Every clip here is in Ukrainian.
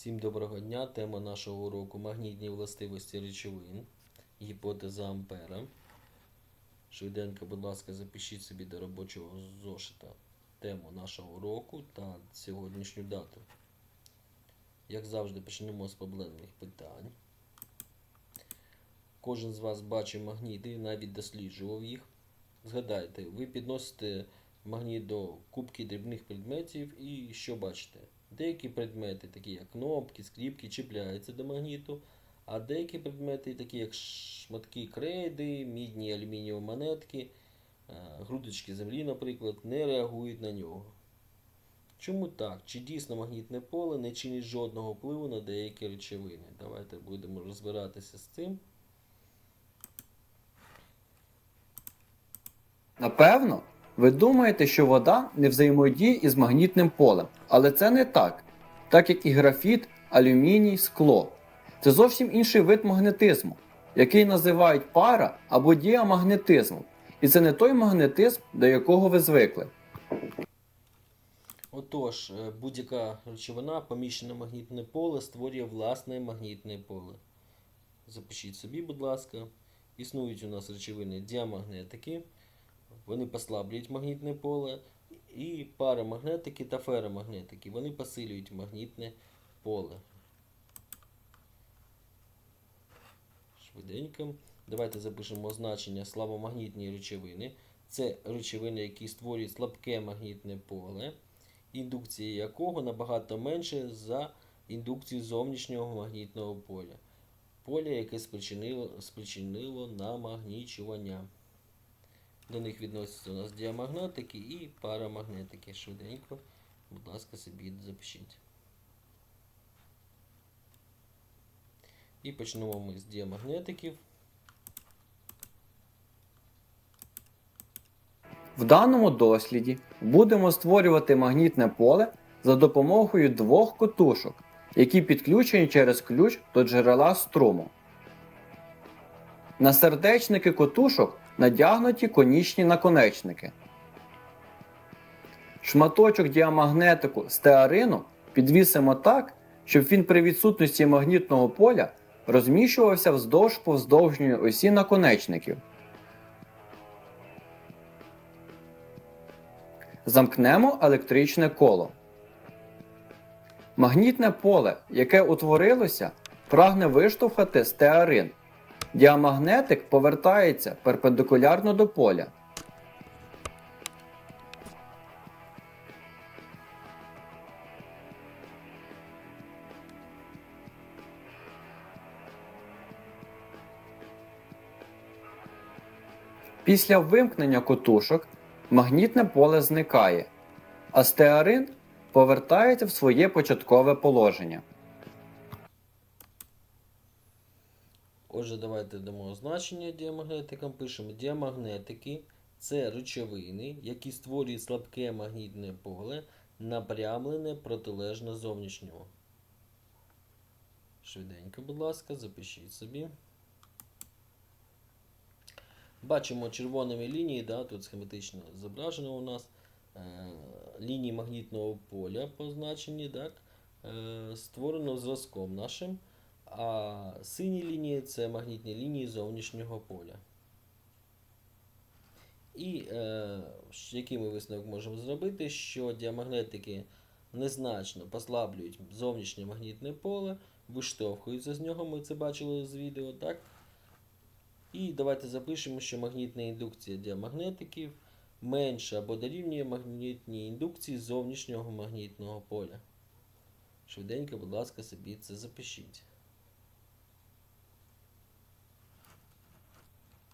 Всім доброго дня. Тема нашого уроку магнітні властивості речовин. Гіпотеза Ампера. Швиденько, будь ласка, запишіть собі до робочого зошита тему нашого уроку та сьогоднішню дату. Як завжди, почнемо з проблемних питань. Кожен з вас бачив магніти навіть досліджував їх. Згадайте, ви підносите магніт до кубки дрібних предметів і що бачите? Деякі предмети, такі як кнопки, скріпки, чіпляються до магніту, а деякі предмети, такі як шматки крейди, мідні алюмінієві монетки, е, грудочки землі, наприклад, не реагують на нього. Чому так? Чи дійсно магнітне поле не чинить жодного впливу на деякі речовини? Давайте будемо розбиратися з цим. Напевно, ви думаєте, що вода не взаємодіє із магнітним полем, але це не так, так як і графіт, алюміній, скло. Це зовсім інший вид магнетизму, який називають пара або діамагнетизмом. І це не той магнетизм, до якого ви звикли. Отож, е, будь-яка речовина, поміщена магнітне поле, створює власне магнітне поле. Запишіть собі, будь ласка. Існують у нас речовини діамагнетики, вони послаблюють магнітне поле, і парамагнетики та феромагнетики. Вони посилюють магнітне поле. Швиденько. Давайте запишемо значення слабомагнітні речовини. Це речовини, які створюють слабке магнітне поле індукція якого набагато менше за індукцію зовнішнього магнітного поля. Поля, яке спричинило, спричинило намагнічування. До них відносяться у нас діамагнетики і парамагнетики. Швиденько, будь ласка, собі запишіть. І почнемо ми з діамагнетиків. В даному досліді будемо створювати магнітне поле за допомогою двох котушок, які підключені через ключ до джерела струму. На сердечники котушок надягнуті конічні наконечники. Шматочок діамагнетику стеарину підвісимо так, щоб він при відсутності магнітного поля розміщувався вздовж повздовжньої осі наконечників. Замкнемо електричне коло. Магнітне поле, яке утворилося, прагне виштовхати стеарин. Діамагнетик повертається перпендикулярно до поля. Після вимкнення котушок магнітне поле зникає, а стеарин повертається в своє початкове положення. Дамо значення діамагнетикам. Пишемо діамагнетики це речовини, які створюють слабке магнітне поле, напрямлене протилежно зовнішнього. Швиденько, будь ласка, запишіть собі. Бачимо червоними лінії, да, тут схематично зображено у нас е, лінії магнітного поля позначені, так, е, створено зразком нашим. А сині лінії це магнітні лінії зовнішнього поля. І е, який ми висновок можемо зробити, що діамагнетики незначно послаблюють зовнішнє магнітне поле, виштовхуються з нього, ми це бачили з відео, так? І давайте запишемо, що магнітна індукція діамагнетиків менша або дорівнює магнітній індукції зовнішнього магнітного поля. Швиденько, будь ласка, собі це запишіть.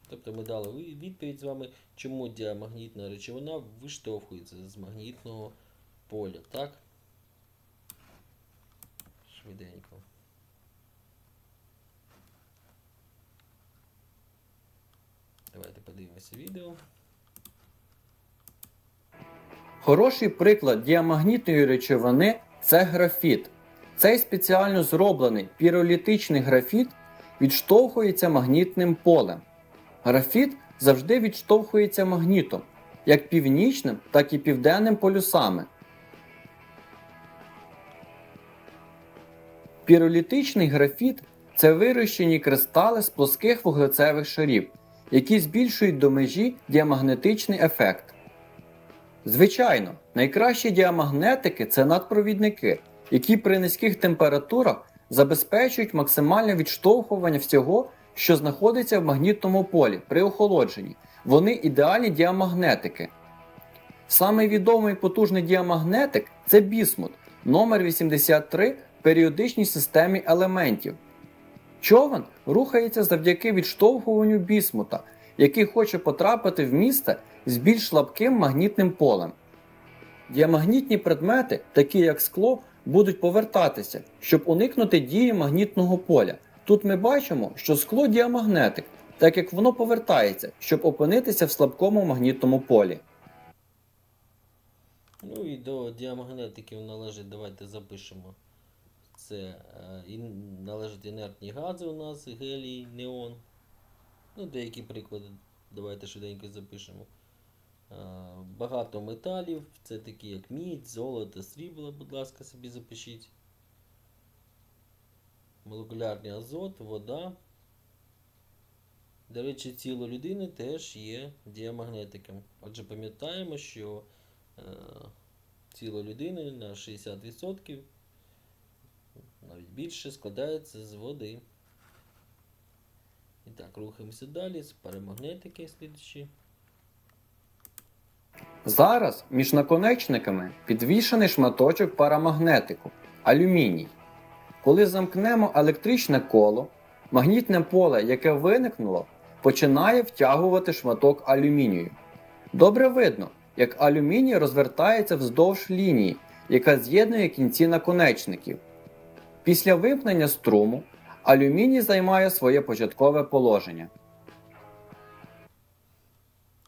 Тобто ми дали відповідь з вами, чому діамагнітна речовина виштовхується з магнітного поля, так? Швиденько. Давайте подивимося відео. Хороший приклад діамагнітної речовини це графіт. Цей спеціально зроблений піролітичний графіт відштовхується магнітним полем. Графіт завжди відштовхується магнітом, як північним, так і південним полюсами. Піролітичний графіт це вирощені кристали з плоских вуглецевих шарів, які збільшують до межі діамагнетичний ефект. Звичайно, найкращі діамагнетики це надпровідники, які при низьких температурах забезпечують максимальне відштовхування всього, що знаходиться в магнітному полі при охолодженні. Вони ідеальні діамагнетики. Самий відомий потужний діамагнетик це бісмут номер 83 в періодичній системі елементів. Човен рухається завдяки відштовхуванню бісмута, який хоче потрапити в місце з більш слабким магнітним полем. Діамагнітні предмети, такі як скло, будуть повертатися, щоб уникнути дії магнітного поля. Тут ми бачимо, що скло діамагнетик, так як воно повертається, щоб опинитися в слабкому магнітному полі. Ну і до діамагнетиків належить, давайте запишемо. Це е, належать інертні гази у нас, гелій, неон. Ну, деякі приклади, давайте швиденько запишемо. Е, багато металів, це такі як мідь, золото, срібло, будь ласка, собі запишіть. Молекулярний азот, вода. До речі, тіло людини теж є діамагнетиком. Отже, пам'ятаємо, що е, тіло людини на 60%, навіть більше, складається з води. І так, рухаємося далі. З парамагнетики слідчі. Зараз між наконечниками підвішений шматочок парамагнетику алюміній. Коли замкнемо електричне коло, магнітне поле, яке виникнуло, починає втягувати шматок алюмінію. Добре видно, як алюміній розвертається вздовж лінії, яка з'єднує кінці наконечників. Після вимкнення струму алюміній займає своє початкове положення.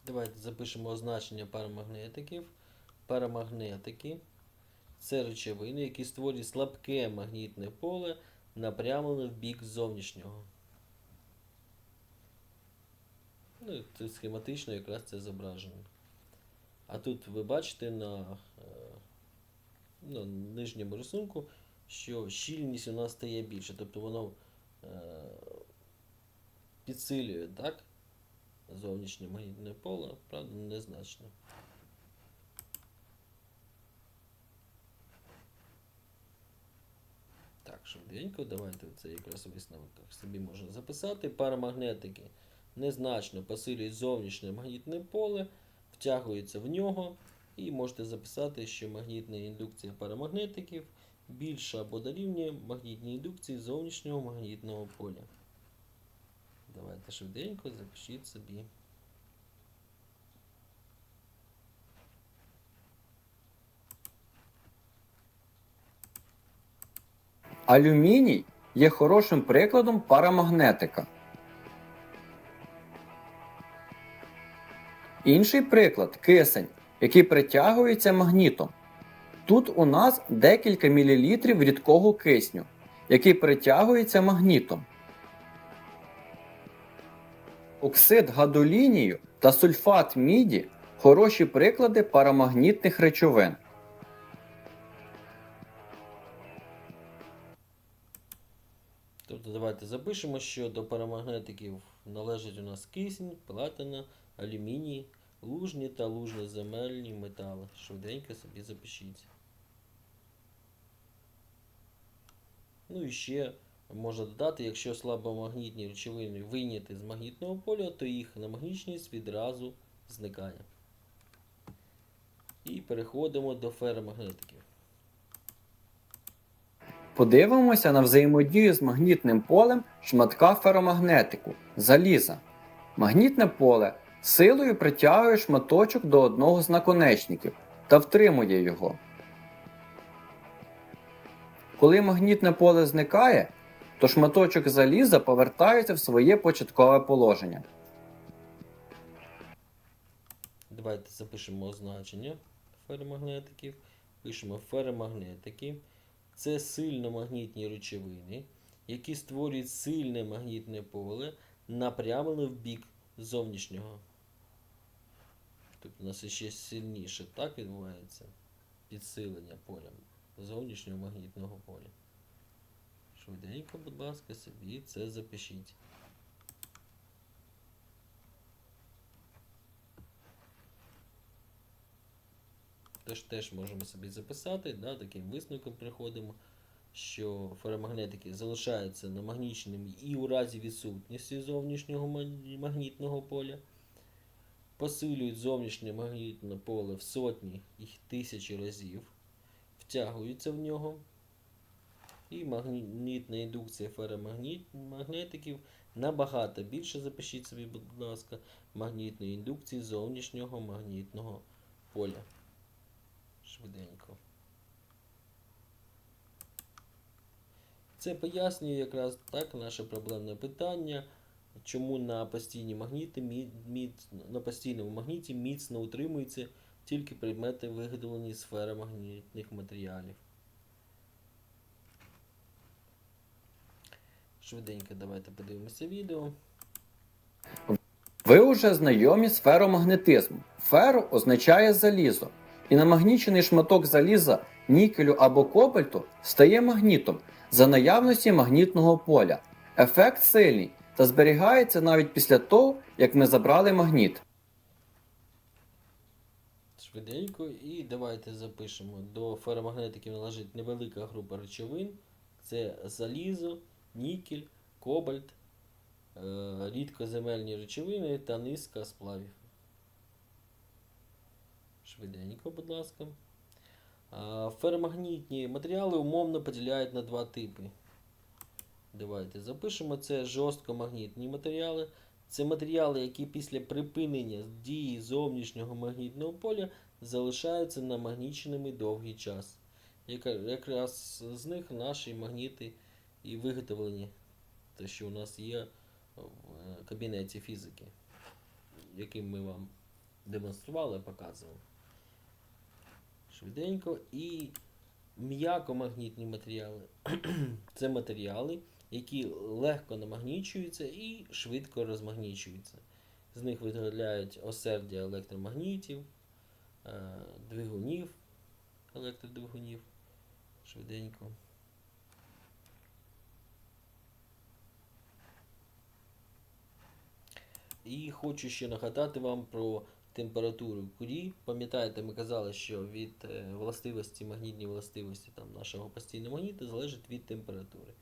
Давайте запишемо означення парамагнетиків. Парамагнетики це речовини, які створюють слабке магнітне поле, напрямлене в бік зовнішнього. Ну, тут схематично якраз це зображено. А тут ви бачите на, е, ну, нижньому рисунку, що щільність у нас стає більше. Тобто воно е, підсилює, так? Зовнішнє магнітне поле, правда, незначно. Так, швиденько, давайте це якраз висновок собі можна записати. Парамагнетики незначно посилюють зовнішнє магнітне поле, втягуються в нього, і можете записати, що магнітна індукція парамагнетиків більша або дорівнює магнітній індукції зовнішнього магнітного поля. Давайте швиденько запишіть собі. Алюміній є хорошим прикладом парамагнетика. Інший приклад кисень, який притягується магнітом. Тут у нас декілька мілілітрів рідкого кисню, який притягується магнітом. Оксид гадолінію та сульфат міді хороші приклади парамагнітних речовин. Давайте запишемо, що до парамагнетиків належать у нас кисень, платина, алюміній, лужні та лужноземельні метали. Швиденько собі запишіть. Ну і ще можна додати, якщо слабомагнітні речовини вийняти з магнітного поля, то їх намагнічність відразу зникає. І переходимо до феромагнетиків. Подивимося на взаємодію з магнітним полем шматка феромагнетику заліза. Магнітне поле силою притягує шматочок до одного з наконечників та втримує його. Коли магнітне поле зникає, то шматочок заліза повертається в своє початкове положення. Давайте запишемо означення феромагнетиків. Пишемо феромагнетики. Це сильномагнітні речовини, які створюють сильне магнітне поле, напрямлене в бік зовнішнього. Тобто у нас ще сильніше так відбувається підсилення поля зовнішнього магнітного поля. Швиденько, будь ласка, собі це запишіть. Тож теж можемо собі записати, да, таким висновком приходимо, що феромагнетики залишаються намагніченими і у разі відсутності зовнішнього магнітного поля, посилюють зовнішнє магнітне поле в сотні і тисячі разів, втягуються в нього. І магнітна індукція феромагнетиків набагато більше, запишіть собі, будь ласка, магнітної індукції зовнішнього магнітного поля. Швиденько. Це пояснює якраз так наше проблемне питання, чому на постійній магніті, мі- на постійному магніті міцно утримуються тільки предмети, виготовлені з феромагнітних матеріалів. Швиденько давайте подивимося відео. Ви вже знайомі з феромагнетизмом. Феро означає залізо. І намагнічений шматок заліза, нікелю або кобальту стає магнітом за наявності магнітного поля. Ефект сильний та зберігається навіть після того, як ми забрали магніт. Швиденько і давайте запишемо. До феромагнетиків належить невелика група речовин. Це залізо, нікель, кобальт, е, рідкоземельні речовини та низка сплавів. Швиденько, будь ласка. А, Феромагнітні матеріали умовно поділяють на два типи. Давайте запишемо. Це жорсткомагнітні матеріали. Це матеріали, які після припинення дії зовнішнього магнітного поля залишаються намагніченими довгий час. Якраз з них наші магніти і виготовлені, те, що у нас є в кабінеті фізики, яким ми вам демонстрували, показували. Швиденько. І м'якомагнітні матеріали. Це матеріали, які легко намагнічуються і швидко розмагнічуються. З них виготовляють осердя електромагнітів, е, двигунів, електродвигунів. Швиденько. І хочу ще нагадати вам про температуру курі. Пам'ятаєте, ми казали, що від е, властивості, магнітні властивості там, нашого постійного магніта залежить від температури.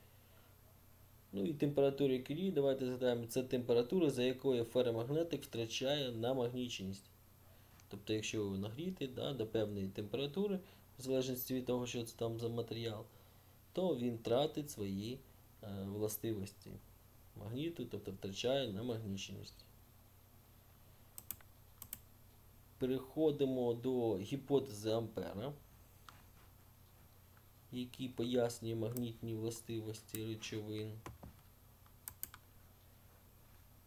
Ну і температура курі, давайте згадаємо, це температура, за якою феромагнетик втрачає намагніченість. Тобто, якщо ви нагріти да, до певної температури, в залежності від того, що це там за матеріал, то він тратить свої е, властивості магніту, тобто втрачає намагніченість. Переходимо до гіпотези Ампера, який пояснює магнітні властивості речовин.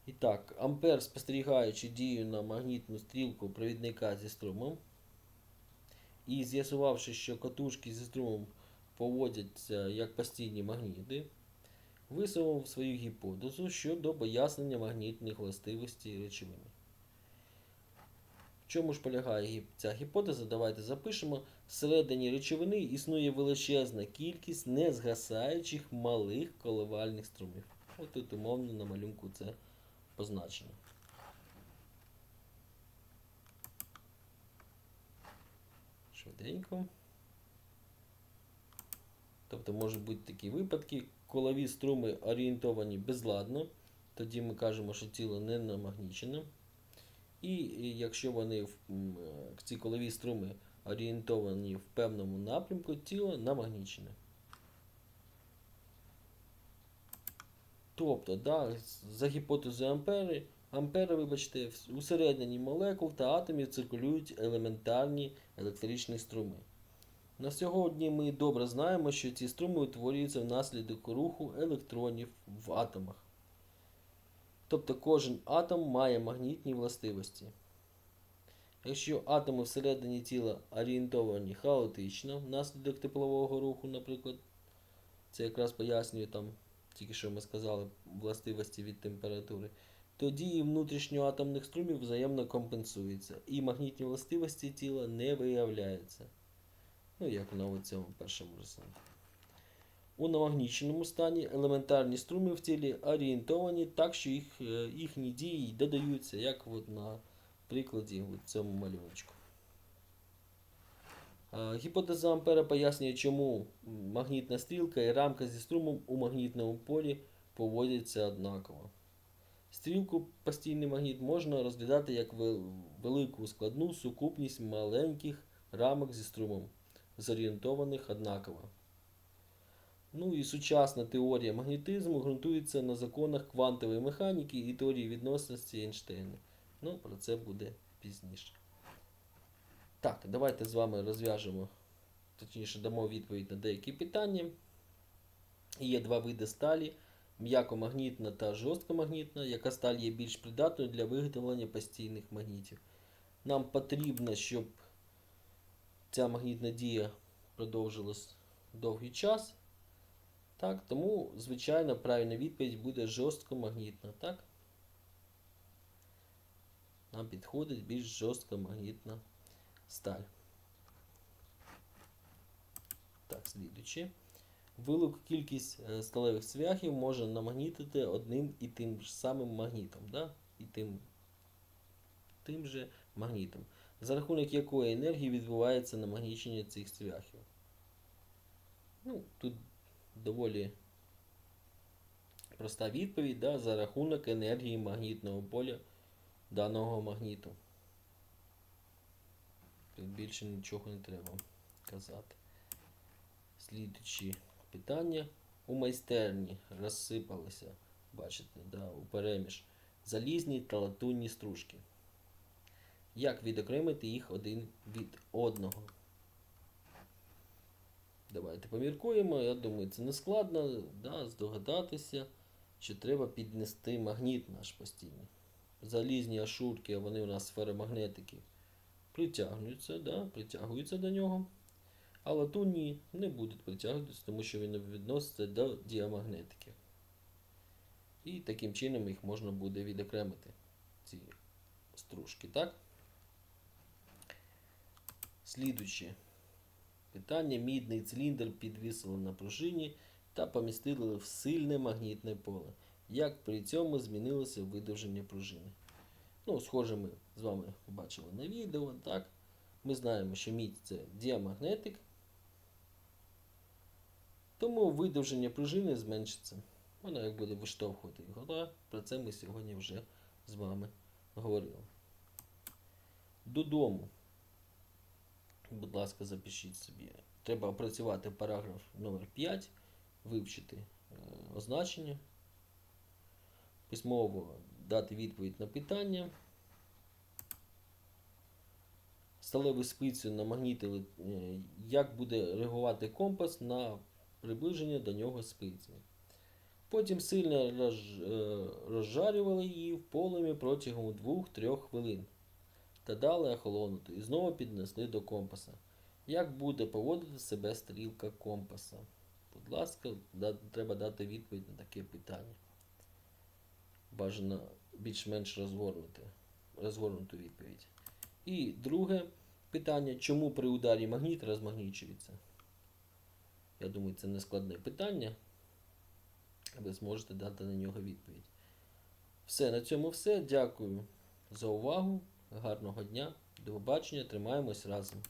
І так, Ампер, спостерігаючи дію на магнітну стрілку провідника зі струмом, і з'ясувавши, що катушки зі струмом поводяться як постійні магніти, висунув свою гіпотезу щодо пояснення магнітних властивостей речовини. Чому ж полягає ця гіпотеза? Давайте запишемо. Всередині речовини існує величезна кількість незгасаючих малих коливальних струмів. От тут умовно на малюнку це позначено. Швиденько. Тобто можуть бути такі випадки, колові струми орієнтовані безладно, тоді ми кажемо, що тіло не намагнічене. І якщо вони е, ці колові струми орієнтовані в певному напрямку, тіло намагнічене. Тобто, да, за гіпотезою Ампери, Ампера, вибачте, усередині молекул та атомів циркулюють елементарні електричні струми. На сьогодні ми добре знаємо, що ці струми утворюються внаслідок руху електронів в атомах. Тобто кожен атом має магнітні властивості. Якщо атоми всередині тіла орієнтовані хаотично внаслідок теплового руху, наприклад, це якраз пояснює там, тільки що ми сказали, властивості від температури, то дії внутрішньоатомних струмів взаємно компенсуються, і магнітні властивості тіла не виявляються. Ну, як на цьому першому рисунку. У намагніченому стані елементарні струми в тілі орієнтовані так, що їх, е, їхні дії додаються, як от на прикладі у цьому малюночку. Е, Гіпотеза Ампера пояснює, чому магнітна стрілка і рамка зі струмом у магнітному полі поводяться однаково. Стрілку постійний магніт можна розглядати як велику складну сукупність маленьких рамок зі струмом, зорієнтованих однаково. Ну і сучасна теорія магнетизму ґрунтується на законах квантової механіки і теорії відносності Ейнштейна. Ну, про це буде пізніше. Так, давайте з вами розв'яжемо, точніше дамо відповідь на деякі питання. Є два види сталі: м'якомагнітна та жорсткомагнітна, яка сталь є більш придатною для виготовлення постійних магнітів. Нам потрібно, щоб ця магнітна дія продовжилась довгий час. Так, тому, звичайно, правильна відповідь буде жорсткомагнітна. Так? Нам підходить більш жорсткомагнітна сталь. Так, слідуючи. Велику кількість е, сталевих цвяхів можна намагнітити одним і тим ж самим магнітом. Да? І тим, тим же магнітом. За рахунок якої енергії відбувається намагнічення цих цвяхів. Ну, тут доволі проста відповідь, да? за рахунок енергії магнітного поля даного магніту. Тут більше нічого не треба казати. Слідуючі питання. У майстерні розсипалися, бачите, да, у переміж залізні та латунні стружки. Як відокремити їх один від одного? Давайте поміркуємо. Я думаю, це не складно да, здогадатися, що треба піднести магніт наш постійний. Залізні ашурки, вони у нас феромагнетики, притягнуться, да, притягуються до нього. А латунні не будуть притягуватися, тому що він відноситься до діамагнетики. І таким чином їх можна буде відокремити, ці стружки, так? Слідуюче питання. Мідний циліндр підвісили на пружині та помістили в сильне магнітне поле. Як при цьому змінилося видовження пружини? Ну, схоже, ми з вами бачили на відео, так? Ми знаємо, що мідь це діамагнетик, тому видовження пружини зменшиться. Вона як буде виштовхувати його. Про це ми сьогодні вже з вами говорили. Додому. Будь ласка, запишіть собі. Треба опрацювати параграф номер 5 вивчити е, означення, письмово дати відповідь на питання. Сталеву спицю намагнітили, е, як буде реагувати компас на приближення до нього спиці. Потім сильно е, розжарювали її в полемі протягом 2-3 хвилин та дали охолонути і знову піднесли до компаса. Як буде поводити себе стрілка компаса? Будь ласка, да- треба дати відповідь на таке питання. Бажано більш-менш розгорнути, розгорнуту відповідь. І друге питання, чому при ударі магніт розмагнічується? Я думаю, це не складне питання. Ви зможете дати на нього відповідь. Все, на цьому все. Дякую за увагу. Гарного дня. До побачення. Тримаємось разом.